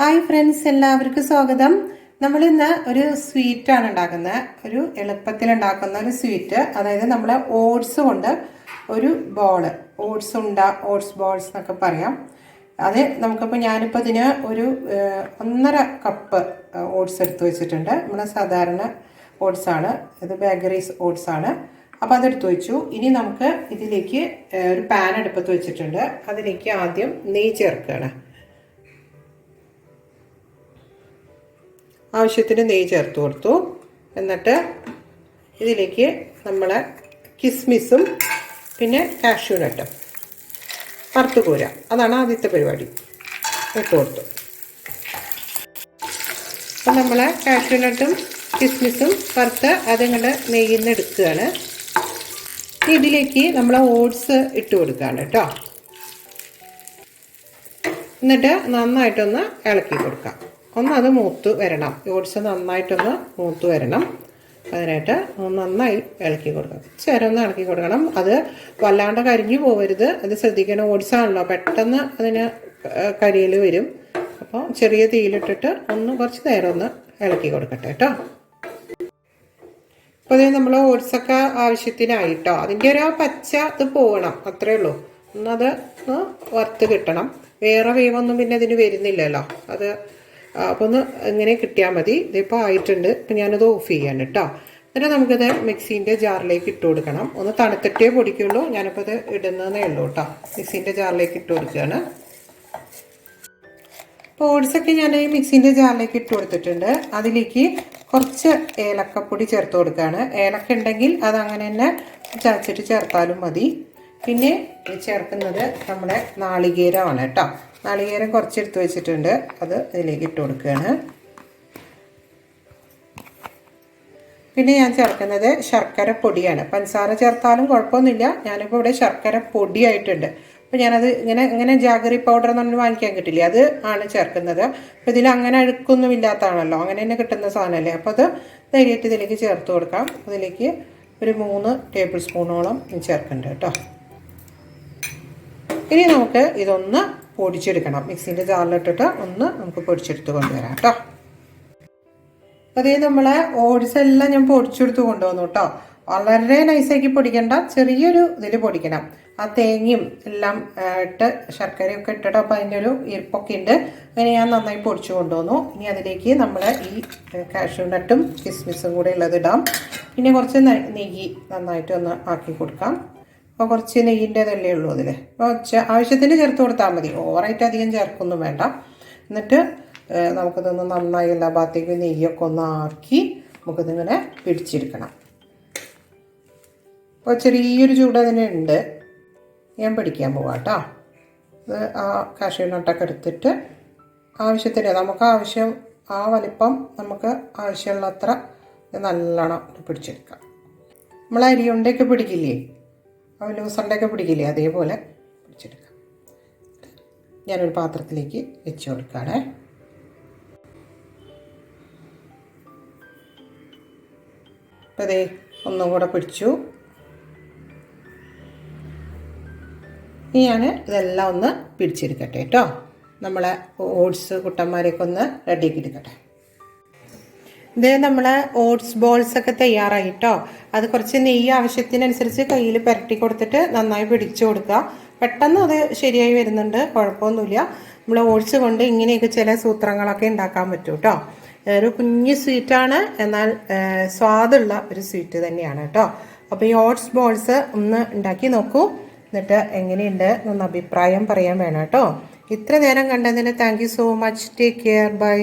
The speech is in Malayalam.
ഹായ് ഫ്രണ്ട്സ് എല്ലാവർക്കും സ്വാഗതം. നമ്മൾ ഇന്ന് ഒരു ആണ് ഉണ്ടാക്കുന്നത്. ഒരു എളുപ്പത്തിൽ ഉണ്ടാക്കുന്ന ഒരു സ്വീറ്റ് അതായത് നമ്മൾ ഓട്സ് കൊണ്ട് ഒരു ബോൾ ഓട്സ് ഉണ്ട ഓട്സ് ബോൾസ് എന്നൊക്കെ പറയാം. അത് നമുക്കിപ്പോൾ ഞാനിപ്പോൾ ഇതിന് ഒരു ഒന്നര കപ്പ് ഓട്സ് എടുത്തു വെച്ചിട്ടുണ്ട്. നമ്മൾ സാധാരണ ഓട്സ് ആണ്. ഇത് ബേക്കറീസ് ഓട്സ് ആണ്. അപ്പോൾ അതെടുത്ത് വെച്ചു. ഇനി നമുക്ക് ഇതിലേക്ക് ഒരു പാൻ അടുപ്പത്ത് വെച്ചിട്ടുണ്ട്. അതിലേക്ക് ആദ്യം നെയ്യ് ചേർക്കുകയാണ്. ആവശ്യത്തിന് നെയ്യ് ചേർത്ത് കൊടുത്തു. എന്നിട്ട് ഇതിലേക്ക് നമ്മളെ കിസ്മിസും പിന്നെ കാഷ്യൂ നട്ടും വറുത്ത് കൂര അതാണ് ആദ്യത്തെ പരിപാടി. ഇട്ട് കൊടുത്തു. അപ്പം നമ്മൾ കാഷ്യൂ നട്ടും കിസ്മിസും വറുത്ത് അതിങ്ങോട്ട് നെയ്യിൽ നിന്ന് എടുക്കുകയാണ് ഇതിലേക്ക് നമ്മൾ ഓട്സ് ഇട്ട് കൊടുക്കുകയാണ് കേട്ടോ. എന്നിട്ട് നന്നായിട്ടൊന്ന് ഇളക്കി കൊടുക്കാം. ഒന്ന് അത് മൂത്ത് വരണം. ഓട്സ് നന്നായിട്ടൊന്ന് മൂത്ത് വരണം. അതിനായിട്ട് നന്നായി ഇളക്കി കൊടുക്കണം. ചേരം ഒന്ന് ഇളക്കി കൊടുക്കണം. അത് വല്ലാണ്ട് കരിഞ്ഞു പോകരുത് അത് ശ്രദ്ധിക്കണം. ഓട്സ് ആണല്ലോ. പെട്ടെന്ന് അതിന് കരിയിൽ വരും. അപ്പോൾ ചെറിയ തീയിലിട്ടിട്ട് ഒന്ന് കുറച്ച് നേരം ഒന്ന് ഇളക്കി കൊടുക്കട്ടെ കേട്ടോ. അപ്പോൾ അത് നമ്മൾ ഓട്സൊക്കെ ആവശ്യത്തിനായിട്ടോ അതിന്റെ ഒരു പച്ച ഇത് പോകണം. അത്രേ ഉള്ളൂ. ഒന്നത് ഒന്ന് വറുത്ത് കിട്ടണം. വേറെ വേവൊന്നും പിന്നെ അതിന് വരുന്നില്ലല്ലോ. അത് അപ്പോൾ ഒന്ന് ഇങ്ങനെ കിട്ടിയാൽ മതി. ഇതിപ്പോൾ ആയിട്ടുണ്ട്. ഇപ്പം ഞാനത് ഓഫ് ചെയ്യാണ് കേട്ടോ എന്നിട്ട് നമുക്കത് മിക്സീന്റെ ജാറിലേക്ക് ഇട്ട് കൊടുക്കണം. ഒന്ന് തണുത്തിട്ടേ പൊടിക്കുള്ളൂ. ഞാനിപ്പോൾ ഇത് ഇടുന്നതേ ഉള്ളൂ കേട്ടോ മിക്സീന്റെ ജാറിലേക്ക് ഇട്ട് കൊടുക്കുകയാണ് അപ്പോൾ ഓട്സൊക്കെ ഞാൻ ഈ മിക്സീന്റെ ജാറിലേക്ക് ഇട്ട് കൊടുത്തിട്ടുണ്ട്. അതിലേക്ക് കുറച്ച് ഏലക്കപ്പൊടി ചേർത്ത് കൊടുക്കുകയാണ് ഏലക്ക ഉണ്ടെങ്കിൽ അത് അങ്ങനെ തന്നെ ചതച്ചിട്ട് ചേർത്താലും മതി. പിന്നെ ചേർക്കുന്നത് നമ്മുടെ നാളികേരമാണ് കേട്ടോ. നാളികേരം കുറച്ചെടുത്ത് വെച്ചിട്ടുണ്ട്. അത് ഇതിലേക്ക് ഇട്ട് കൊടുക്കുകയാണ്. പിന്നെ ഞാൻ ചേർക്കുന്നത് ശർക്കര പൊടിയാണ്. പഞ്ചസാര ചേർത്താലും കുഴപ്പമൊന്നുമില്ല. ഞാനിപ്പോൾ ഇവിടെ ശർക്കര പൊടിയായിട്ടുണ്ട്. അപ്പോൾ ഞാനത് ഇങ്ങനെ ഇങ്ങനെ ജാഗറി പൗഡർ എന്ന് പറഞ്ഞ് വാങ്ങിക്കാൻ കിട്ടില്ലേ? അത് ആണ് ചേർക്കുന്നത്. അപ്പോൾ ഇതിൽ അങ്ങനെ അഴുക്കൊന്നും ഇല്ലാത്തതാണല്ലോ. അങ്ങനെ തന്നെ കിട്ടുന്ന സാധനമല്ലേ? അപ്പോൾ അത് ധൈര്യമായിട്ട് ഇതിലേക്ക് ചേർത്ത് കൊടുക്കാം. അതിലേക്ക് ഒരു മൂന്ന് ടേബിൾ സ്പൂണോളം ചേർക്കുന്നുണ്ട് കേട്ടോ. ഇനി നമുക്ക് ഇതൊന്ന് പൊടിച്ചെടുക്കണം. മിക്സിന്റെ ജാറിലിട്ടിട്ട് ഒന്ന് നമുക്ക് പൊടിച്ചെടുത്ത് കൊണ്ടുവരാം കേട്ടോ. അതേ നമ്മളെ ഓട്സ് എല്ലാം ഞാൻ പൊടിച്ചെടുത്ത് കൊണ്ടുവന്നു കേട്ടോ. വളരെ നൈസാക്കി പൊടിക്കണ്ട ചെറിയൊരു ഇതിൽ പൊടിക്കണം. ആ തേങ്ങയും എല്ലാം ഇട്ട് ശർക്കരയൊക്കെ ഇട്ടിട്ട് അപ്പോൾ അതിന്റെ ഒരു ഇരിപ്പൊക്കെ ഉണ്ട്. അങ്ങനെ ഞാൻ നന്നായി പൊടിച്ചു കൊണ്ടുവന്നു. ഇനി അതിലേക്ക് നമ്മൾ ഈ കാഷ്യൂ നട്ടും കിസ്മിസും കൂടെ ഉള്ളത് ഇടാം. പിന്നെ കുറച്ച് നെയ്യ് നന്നായിട്ട് ഒന്ന് ആക്കി കൊടുക്കാം. അപ്പോൾ കുറച്ച് നെയ്യിന്റെതല്ലേ ഉള്ളൂ അതിൽ അപ്പോൾ ആവശ്യത്തിന് ചേർത്ത് കൊടുത്താൽ മതി. ഓവറായിട്ട് അധികം ചേർക്കൊന്നും വേണ്ട. എന്നിട്ട് നമുക്കിതൊന്ന് നന്നായി എല്ലാ ഭാഗത്തേക്കും നെയ്യൊക്കെ ഒന്ന് ആക്കി നമുക്കിതിങ്ങനെ പിടിച്ചെടുക്കണം. അപ്പോൾ ചെറിയൊരു ചൂട് അതിനുണ്ട് ഞാൻ പിടിക്കാൻ പോവാം കേട്ടോ ഇത് ആ കാഷ്യൂ നട്ടൊക്കെ എടുത്തിട്ട് ആവശ്യത്തിന് നമുക്ക് ആവശ്യം ആ വലിപ്പം നമുക്ക് ആവശ്യമുള്ളത്ര നല്ലോണം പിടിച്ചെടുക്കാം. നമ്മൾ അരിയുണ്ടൊക്കെ പിടിക്കില്ലേ? ആ ലൂസണ്ടൊക്കെ പിടിക്കില്ലേ? അതേപോലെ പിടിച്ചെടുക്കാം. ഞാനൊരു പാത്രത്തിലേക്ക് വെച്ച് കൊടുക്കുകയാണേ അപ്പോൾ അതേ ഒന്നും കൂടെ പിടിച്ചു. ഇനി ഞാൻ ഇതെല്ലാം ഒന്ന് പിടിച്ചെടുക്കട്ടെ കേട്ടോ. നമ്മളെ ഓട്സ് കുട്ടന്മാരെയൊക്കെ ഒന്ന് റെഡിയാക്കി എടുക്കട്ടെ ഇത് നമ്മളെ ഓട്സ് ബോൾസ് ഒക്കെ തയ്യാറായി കേട്ടോ അത് കുറച്ച് നെയ്യ് ആവശ്യത്തിനനുസരിച്ച് കയ്യിൽ പുരട്ടി കൊടുത്തിട്ട് നന്നായി പിടിച്ചു കൊടുക്കുക. പെട്ടെന്ന് അത് ശരിയായി വരുന്നുണ്ട്. കുഴപ്പമൊന്നുമില്ല. നമ്മൾ ഓട്സ് കൊണ്ട് ഇങ്ങനെയൊക്കെ ചില സൂത്രങ്ങളൊക്കെ ഉണ്ടാക്കാൻ പറ്റും കേട്ടോ ഒരു കുഞ്ഞ് സ്വീറ്റാണ്. എന്നാൽ സ്വാദുള്ള ഒരു സ്വീറ്റ് തന്നെയാണ് കേട്ടോ അപ്പോൾ ഈ ഓട്സ് ബോൾസ് ഒന്ന് ഉണ്ടാക്കി നോക്കൂ. എന്നിട്ട് എങ്ങനെയുണ്ട് എന്നൊന്ന് അഭിപ്രായം പറയാൻ വേണം കേട്ടോ ഇത്ര നേരം കണ്ടതിന് thank so much. Take care. Bye.